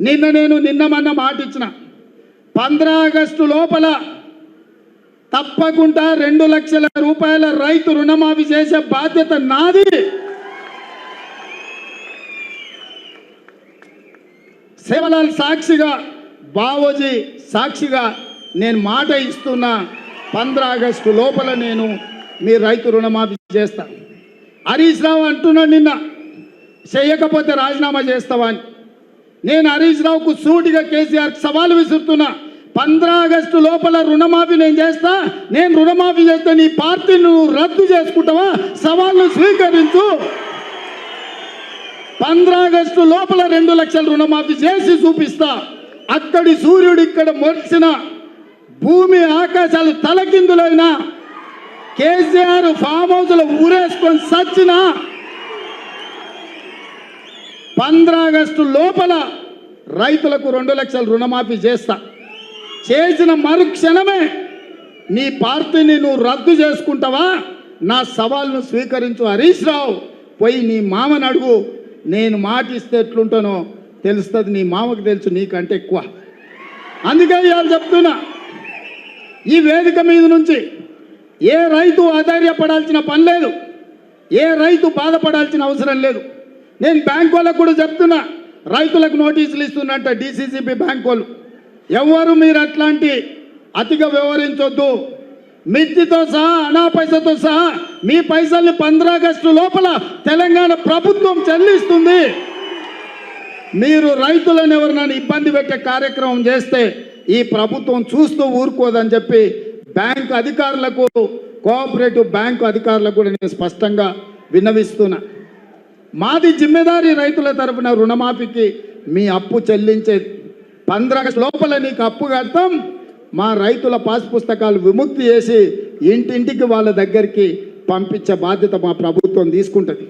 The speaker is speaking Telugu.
నిన్న నేను నిన్న మొన్న మాట ఇచ్చిన. పంద్రా ఆగస్టు లోపల తప్పకుండా రెండు లక్షల రూపాయల రైతు రుణమాఫీ చేసే బాధ్యత నాది. సేవలాల్ సాక్షిగా బావోజీ సాక్షిగా నేను మాట ఇస్తున్నా పంద్రా ఆగస్టు లోపల నేను మీ రైతు రుణమాఫీ చేస్తా. హరీష్ రావు అంటున్నాడు నిన్న చేయకపోతే రాజీనామా చేస్తావా? అని. నేను హరీష్ రావుకు సూటిగా కేసీఆర్ సవాలు విసురుతున్నా. పంద్రా ఆగస్టు లోపల రుణమాఫీ నేను చేస్తా నేను రుణమాఫీ చేస్తే నీ పార్టీ నువ్వు రద్దు చేసుకుంటావా? సవాళ్ళు స్వీకరించు. పంద్రా ఆగస్టు లోపల రెండు లక్షల రుణమాఫీ చేసి చూపిస్తా. అక్కడి సూర్యుడు ఇక్కడ మొలిసిన భూమి ఆకాశాలు తలకిందులైనా కేసీఆర్ ఫామ్ హౌస్లో ఊరేసుకొని సచ్చినా పంద్రాగస్టు లోపల రైతులకు రెండు లక్షల రుణమాఫీ చేస్తా. చేసిన మరుక్షణమే నీ పార్టీని నువ్వు రద్దు చేసుకుంటావా? నా సవాల్ను స్వీకరించు హరీష్ రావు. పోయి నీ మామని అడుగు. నేను మాట ఇస్తే ఎట్లుంటానో తెలుస్తుంది. నీ మామకు తెలుసు నీకంటే ఎక్కువ. అందుకే ఇవాళ చెప్తున్నా. ఈ వేదిక మీద నుంచి ఏ రైతు ఆధార్యపడాల్సిన పని లేదు. ఏ రైతు బాధపడాల్సిన అవసరం లేదు. నేను బ్యాంక్ వాళ్ళకు కూడా చెప్తున్నా. రైతులకు నోటీసులు ఇస్తున్నట్ట డీసీసీబీ బ్యాంక్ వాళ్ళు. ఎవరు మీరు అట్లాంటి అతిగా వ్యవహరించొద్దు. మిత్తితో సహా అనా పైసతో సహా మీ పైసల్ని పంద్రాగస్టు లోపల తెలంగాణ ప్రభుత్వం చెల్లిస్తుంది. మీరు రైతులను ఎవరినైనా ఇబ్బంది పెట్టే కార్యక్రమం చేస్తే ఈ ప్రభుత్వం చూస్తూ ఊరుకోదని చెప్పి బ్యాంకు అధికారులకు కోఆపరేటివ్ బ్యాంకు అధికారులకు కూడా నేను స్పష్టంగా విన్నవిస్తున్నా. మాది జిమ్మెదారీ రైతుల తరపున రుణమాఫీకి మీ అప్పు చెల్లించే పంద్ర లోపల నీకు అప్పు కడతాం. మా రైతుల పాస్ పుస్తకాలు విముక్తి చేసి ఇంటింటికి వాళ్ళ దగ్గరికి పంపించే బాధ్యత మా ప్రభుత్వం తీసుకుంటుంది.